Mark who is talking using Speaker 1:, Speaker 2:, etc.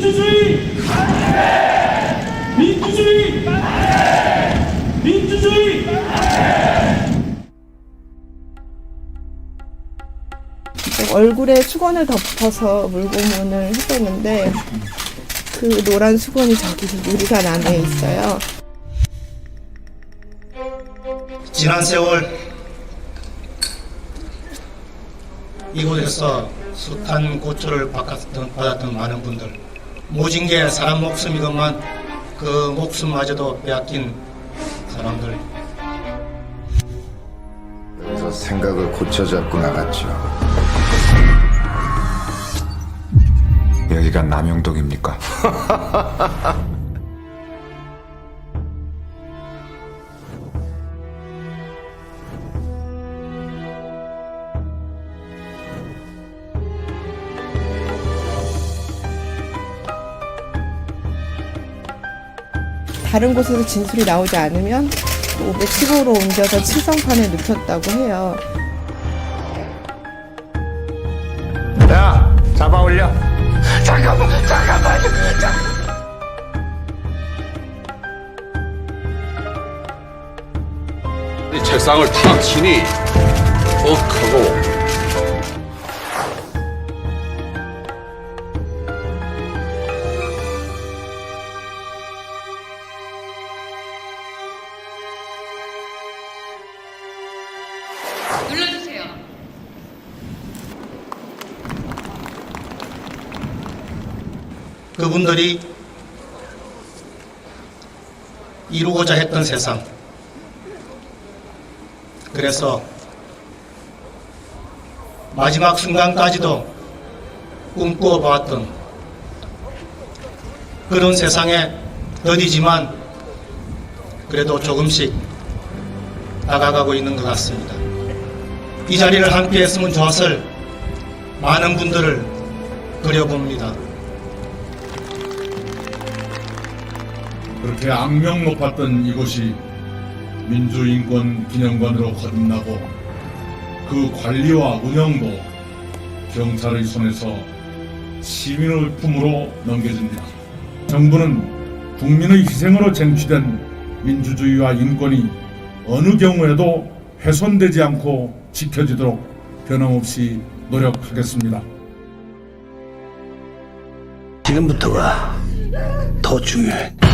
Speaker 1: 민주주의! 민주주의! 민주주의!
Speaker 2: 얼굴에 수건을 덮어서 물고문을 했었는데 그 노란 수건이 저기 유리관 안에 있어요.
Speaker 3: 지난 세월 이곳에서 숱한 고초를 받았던, 받았던 많은 분들 모진 게 사람 목숨이건만 그 목숨마저도 빼앗긴 사람들
Speaker 4: 그래서 생각을 고쳐잡고 나갔죠.
Speaker 5: 여기가 남영동입니까?
Speaker 2: 다른 곳에서 진술이 나오지 않으면 515로 옮겨서 칠성판에 눕혔다고 해요.
Speaker 5: 야, 잡아 올려.
Speaker 6: 이 책상을 탁 치니 더 크고
Speaker 7: 눌러주세요.
Speaker 3: 그분들이 이루고자 했던 세상 그래서 마지막 순간까지도 봤던 그런 세상에 더디지만 그래도 조금씩 다가가고 있는 것 같습니다. 이 자리를 함께 했으면 좋았을 많은 분들을 그려봅니다.
Speaker 8: 그렇게 악명 높았던 이곳이 민주인권 기념관으로 거듭나고 그 관리와 운영도 경찰의 손에서 시민의 품으로 넘겨집니다. 정부는 국민의 희생으로 쟁취된 민주주의와 인권이 어느 경우에도 훼손되지 않고 지켜지도록 변함없이 노력하겠습니다.
Speaker 9: 지금부터가 더 중요해.